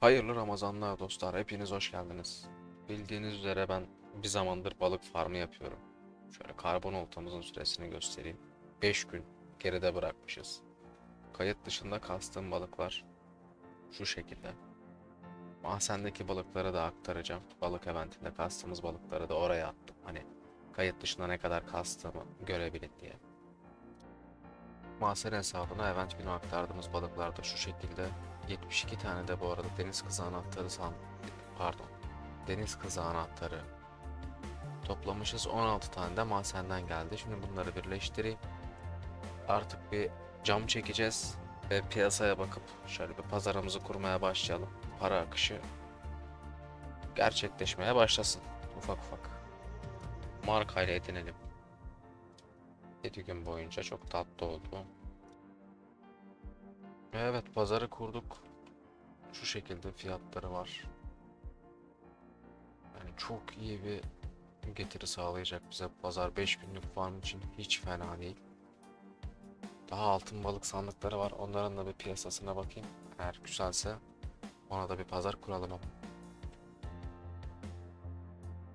Hayırlı Ramazanlar dostlar. Hepiniz hoş geldiniz. Bildiğiniz üzere ben bir zamandır balık farmı yapıyorum. Şöyle karbon oltamızın süresini göstereyim. 5 gün geride bırakmışız. Kayıt dışında kastığım balıklar şu şekilde. Mahzendeki balıkları da aktaracağım. Balık eventinde kastığımız balıkları da oraya attım. Hani kayıt dışında ne kadar kastığımı görebilin diye. Mahzen hesabına event günü aktardığımız balıklar da şu şekilde 72 tane de bu arada deniz kızı anahtarı san pardon. Deniz kızı anahtarı toplamışız. 16 tane de mahzenden geldi. Şimdi bunları birleştireyim. Artık bir cam çekeceğiz ve piyasaya bakıp şöyle bir pazarımızı kurmaya başlayalım. Para akışı gerçekleşmeye başlasın ufak ufak. Markayla edinelim. 7 gün boyunca çok tatlı oldu. Evet pazarı kurduk. Şu şekilde fiyatları var. Yani çok iyi bir getiri sağlayacak bize pazar 5 günlük farm için hiç fena değil. Daha altın balık sandıkları var. Onların da bir piyasasına bakayım. Eğer güzelse ona da bir pazar kuralım ama.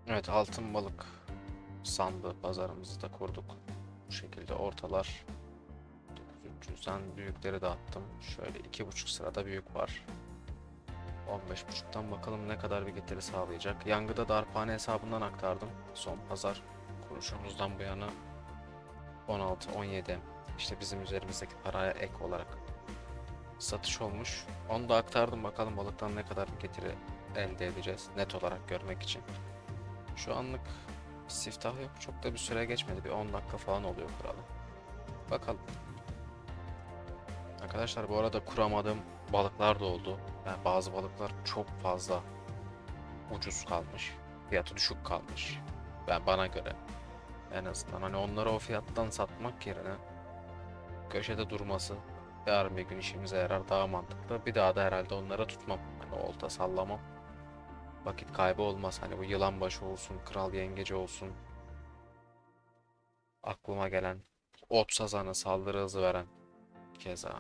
Evet altın balık sandığı pazarımızı da kurduk. Bu şekilde ortalar 300'den büyükleri de attım. Şöyle 2,5 sırada büyük var. 15.5'tan bakalım ne kadar bir getiri sağlayacak. Yangıda darphane hesabından aktardım. Son pazar kuruşumuzdan bu yana 16-17. İşte bizim üzerimizdeki paraya ek olarak satış olmuş. Onu da aktardım bakalım balıktan ne kadar bir getiri elde edeceğiz net olarak görmek için. Şu anlık siftah yok. Çok da bir süre geçmedi. Bir 10 dakika falan oluyor kuralı. Bakalım. Arkadaşlar bu arada kuramadığım balıklar da oldu. Yani bazı balıklar çok fazla ucuz kalmış. Fiyatı düşük kalmış. Ben bana göre. En azından hani onları o fiyattan satmak yerine köşede durması yarın bir gün işimize yarar daha mantıklı. Bir daha da herhalde onlara tutmam. Hani olta sallamam. Vakit kaybı olmaz. Hani bu yılan başı olsun, kral yengeci olsun. Aklıma gelen ot sazanı saldırı hızı veren keza.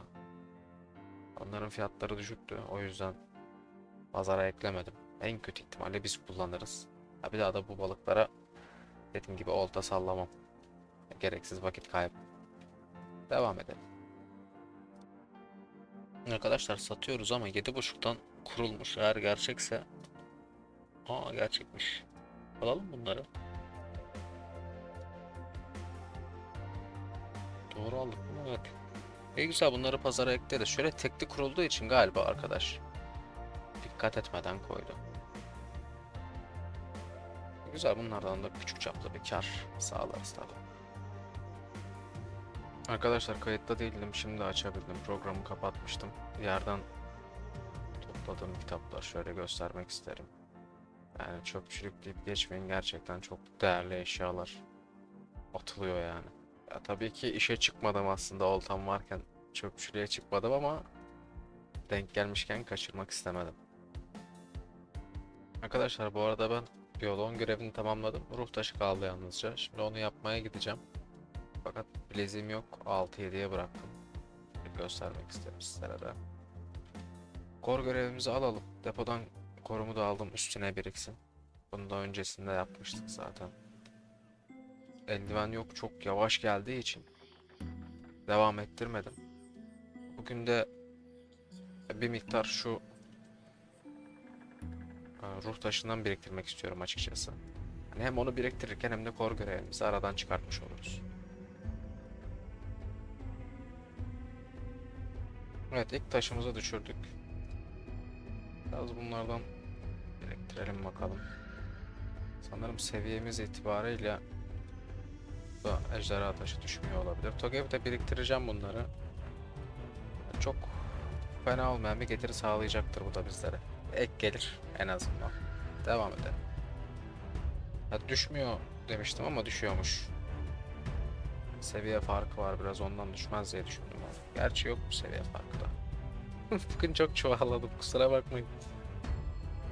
Onların fiyatları düşüktü. O yüzden pazara eklemedim. En kötü ihtimalle biz kullanırız. Ha bir daha da bu balıklara dediğim gibi olta sallamam. Gereksiz vakit kaybı. Devam edelim. Arkadaşlar satıyoruz ama 7.5'tan kurulmuş. Eğer gerçekse Aa gerçekmiş. Alalım bunları. Doğru aldık mı? Evet. İyi güzel bunları pazara ekleriz. Şöyle tekli kurulduğu için galiba arkadaş. Dikkat etmeden koydu. Güzel bunlardan da küçük çaplı bir kar sağlarız tabi. Arkadaşlar kayıtta değildim. Şimdi açabildim. Programı kapatmıştım. Yerden topladığım kitaplar şöyle göstermek isterim. Yani çöpçülük deyip geçmeyin gerçekten çok değerli eşyalar atılıyor yani. Ya tabii ki işe çıkmadım aslında oltam varken çöpçülüğe çıkmadım ama denk gelmişken kaçırmak istemedim. Arkadaşlar bu arada ben biyoloğun görevini tamamladım. Ruh taşı kaldı yalnızca. Şimdi onu yapmaya gideceğim. Fakat bileziğim yok. 6-7'ye bıraktım. Göstermek isterim sizlere de. Kor görevimizi alalım. Depodan korumu da aldım üstüne biriksin. Bunu da öncesinde yapmıştık zaten. Eldiven yok çok yavaş geldiği için devam ettirmedim. Bugün de bir miktar şu e, ruh taşından biriktirmek istiyorum açıkçası. Hani hem onu biriktirirken hem de kor görevimizi aradan çıkartmış oluruz. Evet ilk taşımızı düşürdük. Biraz bunlardan biriktirelim bakalım. Sanırım seviyemiz itibariyle da ejderha taşı düşmüyor olabilir. Togev'de biriktireceğim bunları. Çok fena olmayan bir getiri sağlayacaktır bu da bizlere. Ek gelir en azından. Devam edelim. Ha, düşmüyor demiştim ama düşüyormuş. Seviye farkı var biraz ondan düşmez diye düşündüm. ama. Gerçi yok bu seviye farkı da. Bugün çok çuvalladım kusura bakmayın.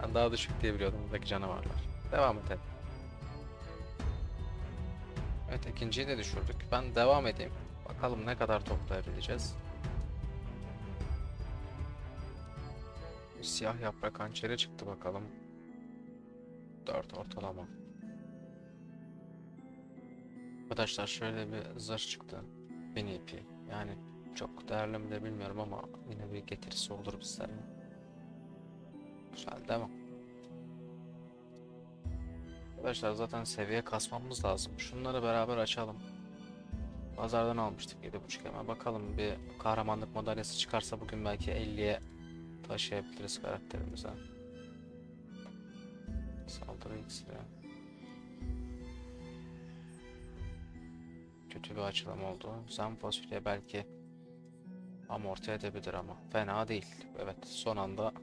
Ben daha düşük diye biliyordum buradaki canavarlar. Devam edelim. Evet ikinciyi de düşürdük. Ben devam edeyim. Bakalım ne kadar toplayabileceğiz. Siyah yaprak hançeri çıktı bakalım. 4 ortalama. Arkadaşlar şöyle bir zırh çıktı. 1000 EP. Yani çok değerli mi de bilmiyorum ama yine bir getirisi olur bizlere. Güzel devam. Arkadaşlar zaten seviye kasmamız lazım. Şunları beraber açalım. Pazardan almıştık 7.5 hemen. Bakalım bir kahramanlık madalyası çıkarsa bugün belki 50'ye taşıyabiliriz karakterimize. Saldırı iksiri. Kötü bir açılım oldu. Zam fasulye belki amorti edebilir ama fena değil. Evet son anda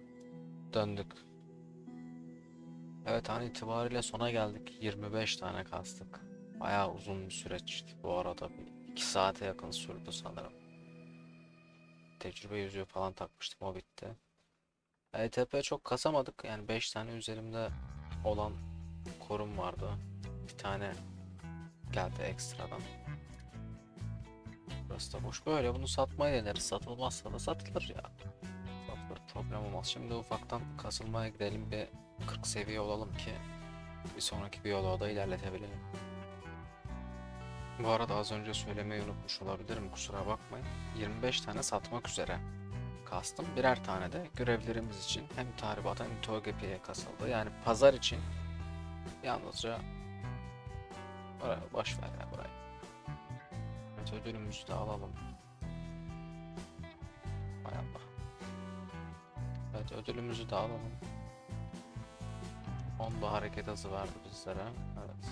döndük. Evet an itibariyle sona geldik. 25 tane kastık. Bayağı uzun bir süreçti bu arada. Bir 2 saate yakın sürdü sanırım. Tecrübe yüzüğü falan takmıştım o bitti. ETP çok kasamadık. Yani 5 tane üzerimde olan korum vardı. Bir tane geldi ekstradan. Burası da boş. Böyle bunu satmaya deneriz. Satılmazsa da satılır ya. Satılır problem olmaz. Şimdi ufaktan kasılmaya gidelim bir 40 seviye olalım ki bir sonraki biyoloğa da ilerletebilelim. Bu arada az önce söylemeyi unutmuş olabilirim kusura bakmayın. 25 tane satmak üzere kastım. Birer tane de görevlerimiz için hem tahribata hem TOGP'ye kasıldı. Yani pazar için yalnızca Buraya boş ver ya burayı. Evet ödülümüzü de alalım. Hay Allah. Evet ödülümüzü de alalım. Onda hareket hızı verdi bizlere. Evet.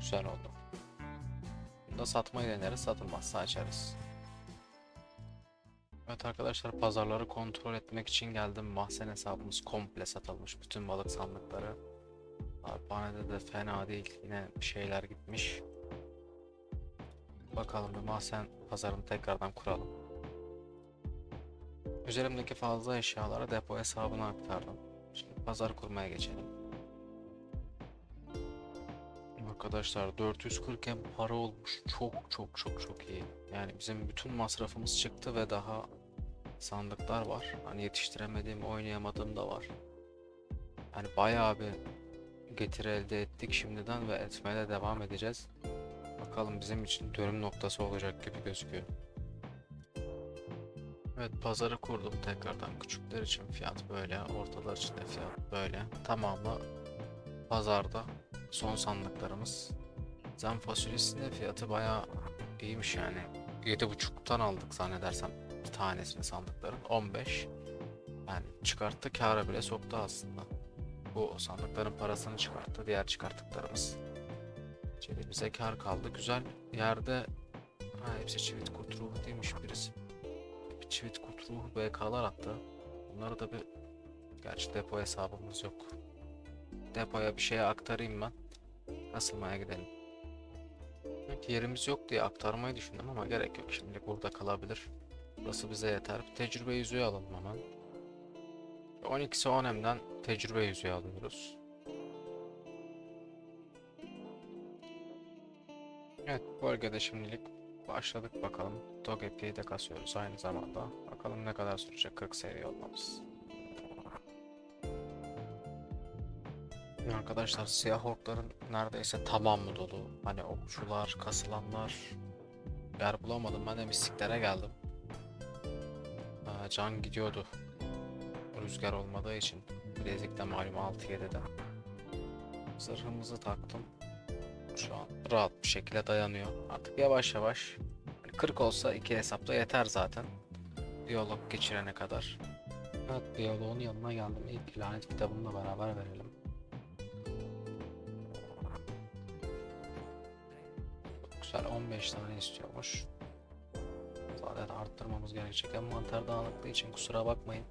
Güzel oldu. Bunu da satmayı deneriz. Satılmazsa açarız. Evet arkadaşlar pazarları kontrol etmek için geldim. Mahzen hesabımız komple satılmış. Bütün balık sandıkları. Arpanede de fena değil. Yine bir şeyler gitmiş. Bakalım bir mahzen pazarını tekrardan kuralım. Üzerimdeki fazla eşyaları depo hesabına aktardım. Pazar kurmaya geçelim. Arkadaşlar 440 hem para olmuş. Çok çok çok çok iyi. Yani bizim bütün masrafımız çıktı ve daha sandıklar var. Hani yetiştiremediğim, oynayamadığım da var. Yani bayağı bir getiri elde ettik şimdiden ve etmeye de devam edeceğiz. Bakalım bizim için dönüm noktası olacak gibi gözüküyor. Evet pazarı kurdum tekrardan. Küçükler için fiyat böyle, ortalar için de fiyat böyle. Tamamı pazarda son sandıklarımız. Zam fasulyesinin fiyatı bayağı iyiymiş yani. 7.5'tan aldık zannedersem bir tanesini sandıkların. 15. Yani çıkarttı kâra bile soktu aslında. Bu sandıkların parasını çıkarttı. Diğer çıkarttıklarımız. Cebimize kar kaldı. Güzel yerde ha, hepsi çivit kurt ruhu değilmiş birisi. Çivit kurt ruhu BK'lar attı. Bunları da bir gerçi depo hesabımız yok. Depoya bir şeye aktarayım ben. Asılmaya gidelim. Evet, yerimiz yok diye aktarmayı düşündüm ama gerek yok. Şimdilik burada kalabilir. Burası bize yeter. Tecrübe yüzüğü alalım hemen. 12'si 10M'den tecrübe yüzüğü alıyoruz. Evet bölgede şimdilik başladık bakalım. Togepi'yi de kasıyoruz aynı zamanda. Bakalım ne kadar sürecek 40 seviye olmamız. Arkadaşlar siyah orkların neredeyse tamamı dolu. Hani okçular, kasılanlar yer bulamadım. Ben de mistiklere geldim. Aa, can gidiyordu. Rüzgar olmadığı için. Bilezik de malum 6-7'de. Zırhımızı taktım. Şu an rahat bir şekilde dayanıyor. Artık yavaş yavaş. Hani 40 olsa iki hesapta yeter zaten. Diyalog geçirene kadar. Evet diyaloğun yanına geldim. İlk lanet kitabımla beraber verelim. Güzel 15 tane istiyormuş. Zaten arttırmamız gerekecek. Envanter dağınıklığı için kusura bakmayın.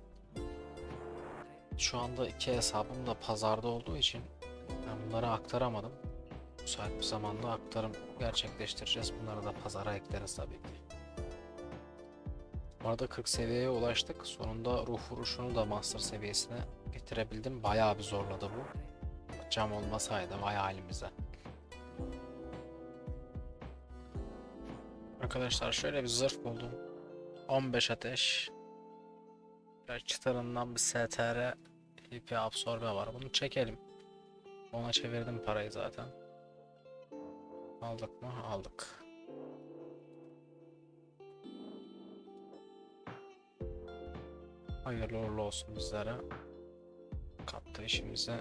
Şu anda iki hesabım da pazarda olduğu için ben bunları aktaramadım. Müsait bir zamanda aktarım gerçekleştireceğiz. Bunları da pazara ekleriz tabii ki. Bu arada 40 seviyeye ulaştık. Sonunda ruh vuruşunu da master seviyesine getirebildim. Bayağı bir zorladı bu. Cam olmasaydı vay halimize. Arkadaşlar şöyle bir zırh buldum. 15 ateş. Şöyle çıtırından bir STR IP absorbe var. Bunu çekelim. Ona çevirdim parayı zaten. Aldık mı? Aldık. Hayırlı uğurlu olsun bizlere. Kaptı işimizi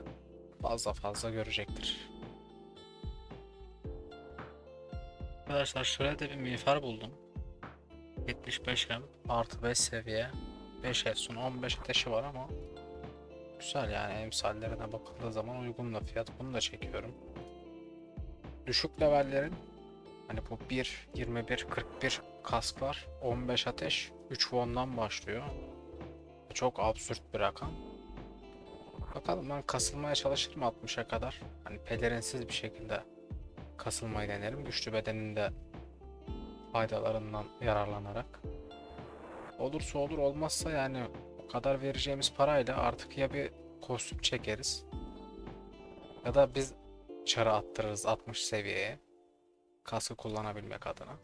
fazla fazla görecektir. Arkadaşlar şöyle de bir miğfer buldum. 75 hem artı 5 seviye 5 Efsun 15 ateşi var ama güzel yani emsallerine bakıldığı zaman uygun da fiyat bunu da çekiyorum. Düşük levellerin hani bu 1, 21, 41 kask var 15 ateş 3 won'dan başlıyor. Çok absürt bir rakam. Bakalım ben kasılmaya çalışırım 60'a kadar. Hani pelerinsiz bir şekilde kasılmayı denerim. Güçlü bedeninde faydalarından yararlanarak. Olursa olur olmazsa yani o kadar vereceğimiz parayla artık ya bir kostüm çekeriz ya da biz çarı attırırız 60 seviyeye kaskı kullanabilmek adına.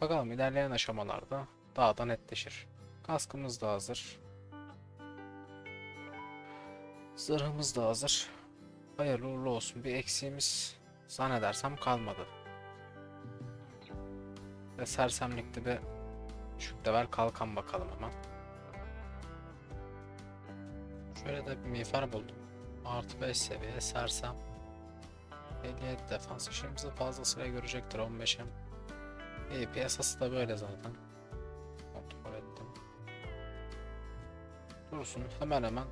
Bakalım ilerleyen aşamalarda daha da netleşir. Kaskımız da hazır. Zırhımız da hazır. Hayırlı uğurlu olsun. Bir eksiğimiz zannedersem kalmadı. Ve sersemlikte bir düşük level kalkan bakalım hemen. Şöyle de bir miğfer buldum. Artı 5 seviye sersem. 57 defans işimizi fazlasıyla görecektir 15'e. İyi piyasası da böyle zaten. Kontrol ettim. Dursun hemen hemen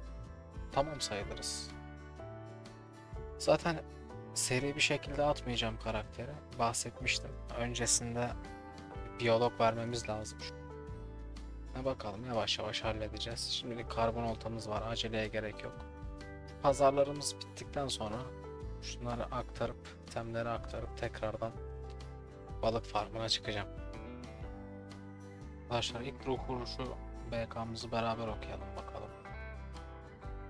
tamam sayılırız. Zaten seri bir şekilde atmayacağım karakteri. Bahsetmiştim. Öncesinde biyolog vermemiz lazım. Ne bakalım yavaş yavaş halledeceğiz. Şimdilik karbon oltamız var. Aceleye gerek yok. Pazarlarımız bittikten sonra şunları aktarıp, itemleri aktarıp tekrardan balık farmına çıkacağım. Arkadaşlar ilk ruh vuruşu BK'mızı beraber okuyalım bakalım.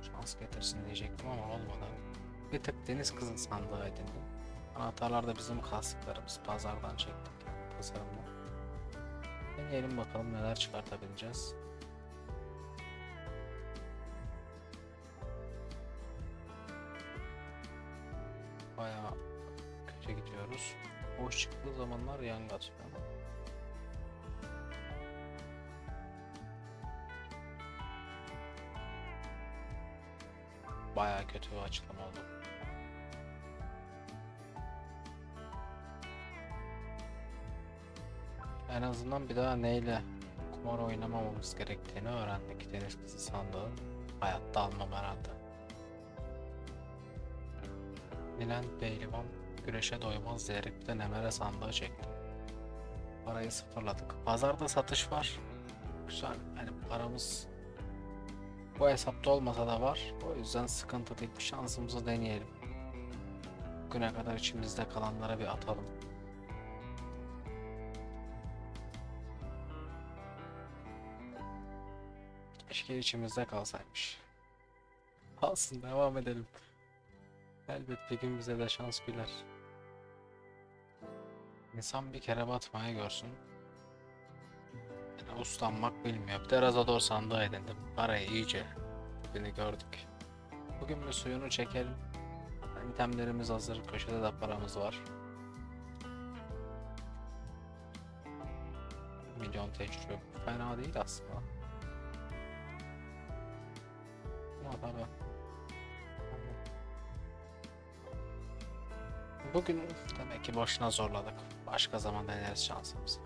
Şans getirsin diyecektim ama olmadı. Bir tık deniz kızın sandığı edindim. Anahtarlar da bizim kastıklarımız. Pazardan çektik. Yani tasarımla. Deneyelim bakalım neler çıkartabileceğiz. Bayağı kötü gidiyoruz. Boş çıktığı zamanlar yan atıyor. Bayağı kötü bir açıklama oldu. En azından bir daha neyle kumar oynamamamız gerektiğini öğrendik. Deniz kızı sandığı hayatta almam herhalde. Milan Beylivan güreşe doymaz diyerek bir de Nemere sandığı çektim. Parayı sıfırladık. Pazarda satış var. Güzel. Yani paramız bu hesapta olmasa da var. O yüzden sıkıntı değil. Şansımızı deneyelim. Bugüne kadar içimizde kalanlara bir atalım. Keşke içimizde kalsaymış. Alsın devam edelim. Elbet bir gün bize de şans güler. İnsan bir kere batmayı görsün. Yani uslanmak bilmiyor. Bir de Razador sandığı edindim. Parayı iyice beni gördük. Bugün bir suyunu çekelim. İtemlerimiz hazır. Köşede de paramız var. Milyon tecrübe. Fena değil aslında. Ama tabii. Bugün demek ki boşuna zorladık. Başka zaman deneriz şansımızı.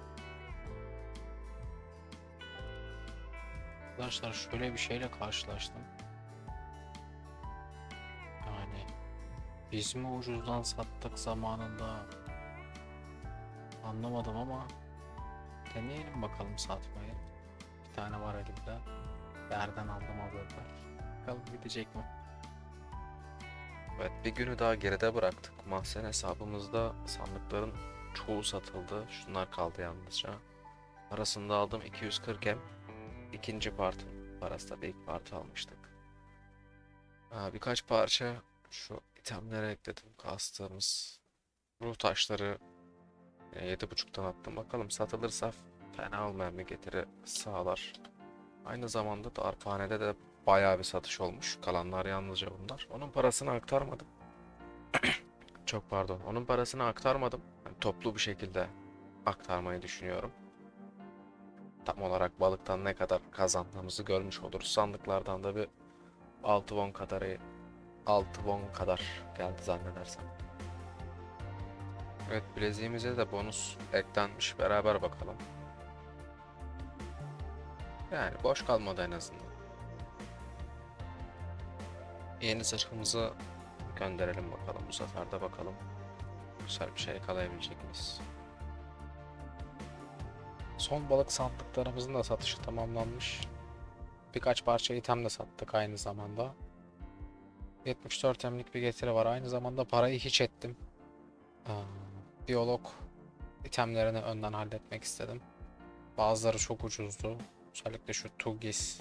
Arkadaşlar şöyle bir şeyle karşılaştım. Yani biz mi ucuzdan sattık zamanında anlamadım ama deneyelim bakalım satmayı. Bir tane var elimde. Yerden aldım alırlar. Bakalım gidecek mi? Evet bir günü daha geride bıraktık. Mahzen hesabımızda sandıkların çoğu satıldı. Şunlar kaldı yalnızca. Arasında aldım 240 hem. İkinci partın parası da ilk partı almıştık. Birkaç parça şu itemlere ekledim. Kastığımız ruh taşları yine 7.5'tan attım. Bakalım satılırsa fena olmayan bir getiri sağlar. Aynı zamanda da Arphane'de de bayağı bir satış olmuş. Kalanlar yalnızca bunlar. Onun parasını aktarmadım. Çok pardon. Onun parasını aktarmadım. Yani toplu bir şekilde aktarmayı düşünüyorum. Tam olarak balıktan ne kadar kazandığımızı görmüş oluruz. Sandıklardan da bir 6 won kadarı 6 won kadar geldi zannedersem. Evet bileziğimize de bonus eklenmiş. Beraber bakalım. Yani boş kalmadı en azından. Yeni zırhımızı gönderelim bakalım. Bu sefer de bakalım. Güzel bir şey yakalayabilecek miyiz? Son balık sandıklarımızın da satışı tamamlanmış. Birkaç parça item de sattık aynı zamanda. 74 emlik bir getiri var. Aynı zamanda parayı hiç ettim. Aa, biyolog itemlerini önden halletmek istedim. Bazıları çok ucuzdu. Özellikle şu Tugis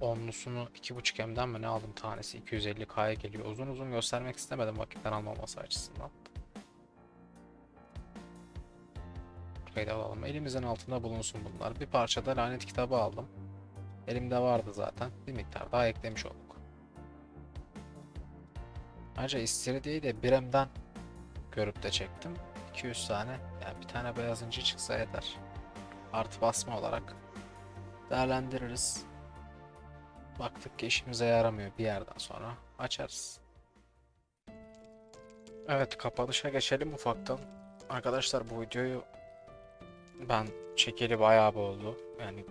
onlusunu 2.5 M'den mi ne aldım tanesi 250K'ya geliyor. Uzun uzun göstermek istemedim vakitten almaması açısından. Burayı da alalım. Elimizin altında bulunsun bunlar. Bir parça da lanet kitabı aldım. Elimde vardı zaten. Bir miktar daha eklemiş olduk. Ayrıca istiridyeyi de Birem'den görüp de çektim. 200 tane. Yani bir tane beyaz çıksa yeter. Artı basma olarak değerlendiririz. Baktık ki işimize yaramıyor bir yerden sonra açarız. Evet kapanışa geçelim ufaktan. Arkadaşlar bu videoyu ben çekeli bayağı bir oldu. Yani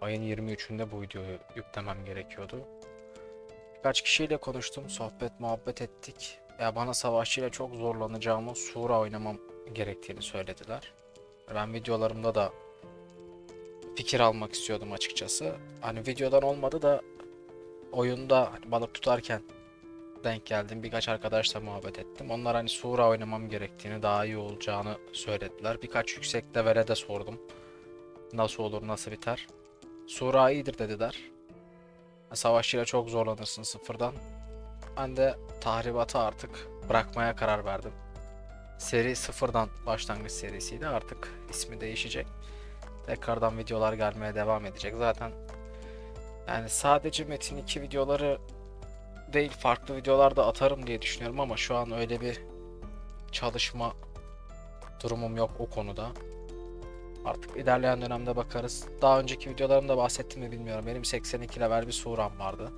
ayın 23'ünde bu videoyu yüklemem gerekiyordu. Birkaç kişiyle konuştum, sohbet muhabbet ettik. Ya bana savaşçıyla çok zorlanacağımı, Sura oynamam gerektiğini söylediler. Ben videolarımda da fikir almak istiyordum açıkçası. Hani videodan olmadı da oyunda hani balık tutarken denk geldim. Birkaç arkadaşla muhabbet ettim. Onlar hani Sura oynamam gerektiğini, daha iyi olacağını söylediler. Birkaç yüksek levele de sordum. Nasıl olur, nasıl biter. Sura iyidir dediler. Savaşçıyla çok zorlanırsın sıfırdan. Ben de tahribatı artık bırakmaya karar verdim. Seri sıfırdan başlangıç serisiydi. Artık ismi değişecek. Tekrardan videolar gelmeye devam edecek. Zaten yani sadece Metin 2 videoları değil farklı videolar da atarım diye düşünüyorum ama şu an öyle bir çalışma durumum yok o konuda. Artık ilerleyen dönemde bakarız. Daha önceki videolarımda bahsettim mi bilmiyorum. Benim 82 level bir suram vardı.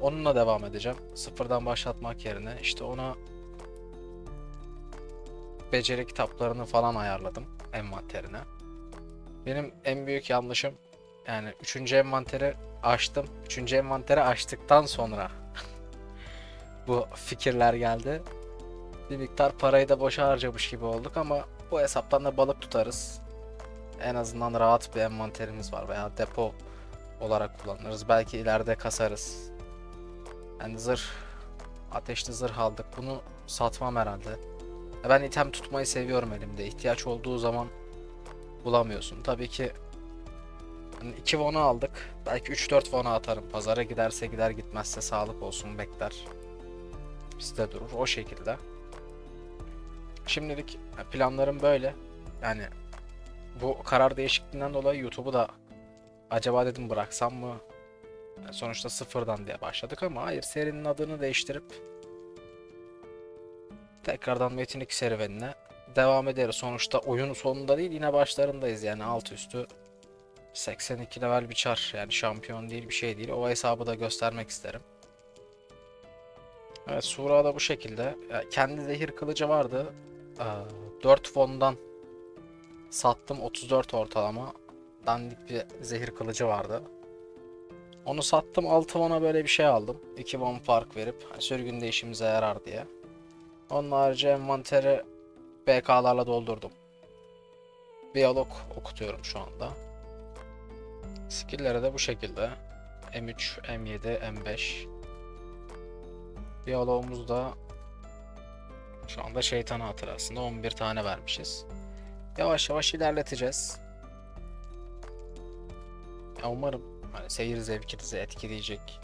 Onunla devam edeceğim. Sıfırdan başlatmak yerine işte ona beceri kitaplarını falan ayarladım envanterine. Benim en büyük yanlışım yani 3. envanteri açtım. 3. envanteri açtıktan sonra bu fikirler geldi. Bir miktar parayı da boşa harcamış gibi olduk ama bu hesaptan da balık tutarız. En azından rahat bir envanterimiz var veya depo olarak kullanırız. Belki ileride kasarız. Yani zırh, ateşli zırh aldık. Bunu satmam herhalde. Ben item tutmayı seviyorum elimde. İhtiyaç olduğu zaman bulamıyorsun. Tabii ki hani 2 won'u aldık. Belki 3-4 won'u atarım. Pazara giderse gider gitmezse sağlık olsun bekler. Bizde durur. O şekilde. Şimdilik planlarım böyle. Yani bu karar değişikliğinden dolayı YouTube'u da acaba dedim bıraksam mı? Yani sonuçta sıfırdan diye başladık ama hayır serinin adını değiştirip tekrardan Metin 2 serüvenine devam ederiz. Sonuçta oyunun sonunda değil yine başlarındayız yani alt üstü 82 level bir çar yani şampiyon değil bir şey değil. O hesabı da göstermek isterim. Evet Sura da bu şekilde. Kendi zehir kılıcı vardı. Ee, 4 fondan sattım 34 ortalama. Dandik bir zehir kılıcı vardı. Onu sattım 6 won'a böyle bir şey aldım. 2 won fark verip hani sürgünde işimize yarar diye. Onun harici envanteri BK'larla doldurdum. Biyolog okutuyorum şu anda. Skill'leri de bu şekilde. M3, M7, M5. Biyoloğumuz da şu anda şeytan hatırasında 11 tane vermişiz. Yavaş yavaş ilerleteceğiz. Ya umarım hani seyir zevkinizi etkileyecek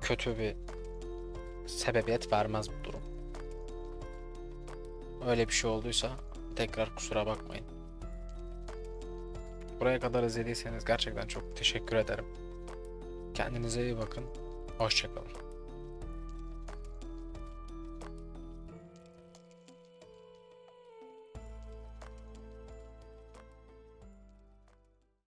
kötü bir sebebiyet vermez bu durum. Öyle bir şey olduysa tekrar kusura bakmayın. Buraya kadar izlediyseniz gerçekten çok teşekkür ederim. Kendinize iyi bakın. Hoşçakalın.